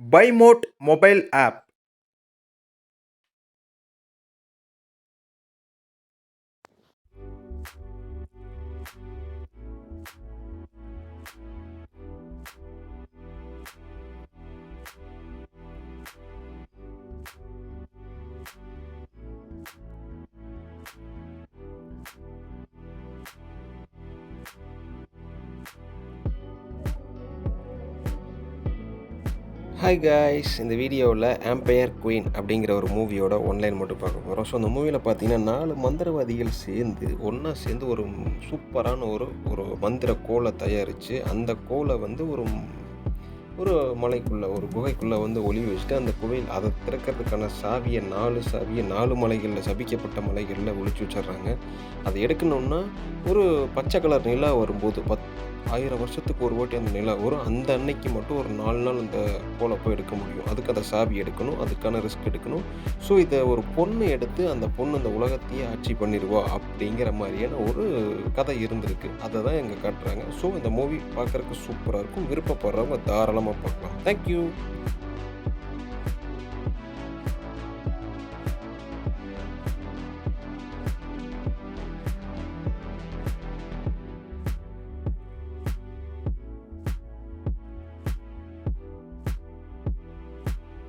by mode mobile app hi guys இந்த வீடியோவில் ampere queen அப்படிங்கிற ஒரு மூவியோட ஒன்லைன் மட்டும் பார்க்க போகிறோம் ஸோ அந்த மூவியில் பார்த்தீங்கன்னா நாலு மந்திரவாதிகள் சேர்ந்து ஒன்றா சேர்ந்து ஒரு சூப்பரான ஒரு ஒரு மந்திர கோலை தயாரித்து அந்த கோலை வந்து ஒரு ஒரு மலைக்குள்ளே ஒரு குகைக்குள்ளே வந்து ஒளிவு வச்சுட்டு அந்த குகையில் அதை திறக்கிறதுக்கான சாவியை நாலு சாவியை நாலு மலைகளில் சபிக்கப்பட்ட மலைகளில் ஒழிச்சு வச்சிடுறாங்க. அதை எடுக்கணுன்னா ஒரு பச்சை கலர் நிலா வரும்போது பத் ஆயிரம் வருஷத்துக்கு ஒரு வாட்டி அந்த நிலா வரும். அந்த அன்னைக்கு மட்டும் ஒரு நாலு நாள் அந்த கோலை போய் எடுக்க முடியும். அதுக்கு அந்த சாவி எடுக்கணும். அதுக்கான ரிஸ்க் எடுக்கணும். ஸோ இதை ஒரு பொண்ணு எடுத்து அந்த பொண்ணு அந்த உலகத்தையே ஆட்சி பண்ணிடுவா அப்படிங்கிற மாதிரியான ஒரு கதை இருந்திருக்கு. அதை தான் எங்கே காட்டுறாங்க. ஸோ இந்த மூவி பார்க்குறதுக்கு சூப்பராக இருக்கும். விருப்பப்படுறவங்க தாராளமாக பார்க்கலாம். தேங்க்யூ